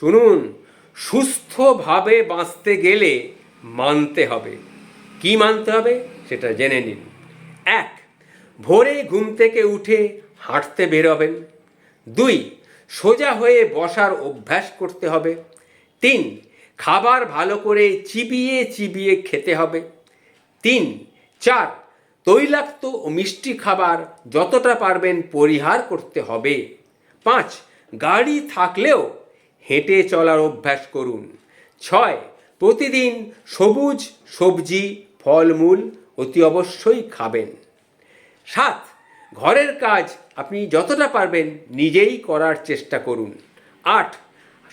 শুনুন, সুস্থভাবে বাঁচতে গেলে মানতে হবে। কি মানতে হবে? সেটা জেনে নিন। এক, ভোরে ঘুম থেকে উঠে হাঁটতে বেরোবেন দুই, সোজা হয়ে বসার অভ্যাস করতে হবে। তিন, খাবার ভালো করে চিবিয়ে চিবিয়ে খেতে হবে। তিন, চার, তৈলাক্ত ও মিষ্টি খাবার যতটা পারবেন পরিহার করতে হবে। পাঁচ, গাড়ি থাকলেও হেঁটে চলার অভ্যাস করুন। ছয়, প্রতিদিন সবুজ সবজি, ফলমূল অতি অবশ্যই খাবেন। সাত, ঘরের কাজ আপনি যতটা পারবেন নিজেই করার চেষ্টা করুন। আট,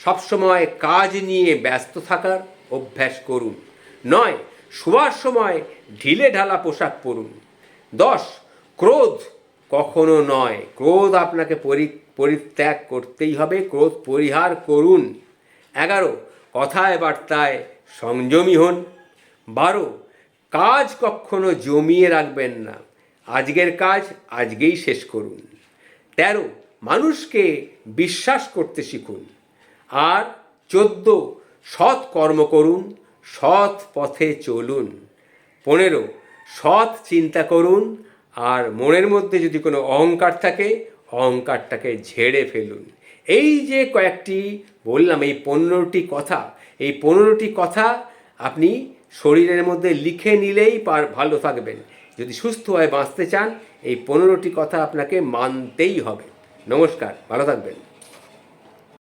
সবসময় কাজ নিয়ে ব্যস্ত থাকার অভ্যাস করুন। নয়, শোয়ার সময় ঢিলে ঢালা পোশাক পরুন। দশ, ক্রোধ কখনো নয়। ক্রোধ আপনাকে পরি, পরিত্যাগ করতেই হবে। ক্রোধ পরিহার করুন। এগারো, কথায় বার্তায় সংযমী হন। বারো, কাজ কখনো জমিয়ে রাখবেন না। আজকের কাজ আজকেই শেষ করুন। তেরো, মানুষকে বিশ্বাস করতে শিখুন। আর চোদ্দ, সৎ কর্ম করুন, সৎ পথে চলুন। পনেরো, সৎ চিন্তা করুন আর মনের মধ্যে যদি কোনো অহংকার থাকে, অহংকারটাকে ঝেড়ে ফেলুন। এই যে কয়েকটি বললাম, এই পনেরোটি কথা, এই পনেরোটি কথা আপনি শরীরের মধ্যে লিখে নিলেই পার, ভালো থাকবেন। যদি সুস্থ হয়ে বাঁচতে চান, এই পনেরোটি কথা আপনাকে মানতেই হবে। নমস্কার, ভালো থাকবেন।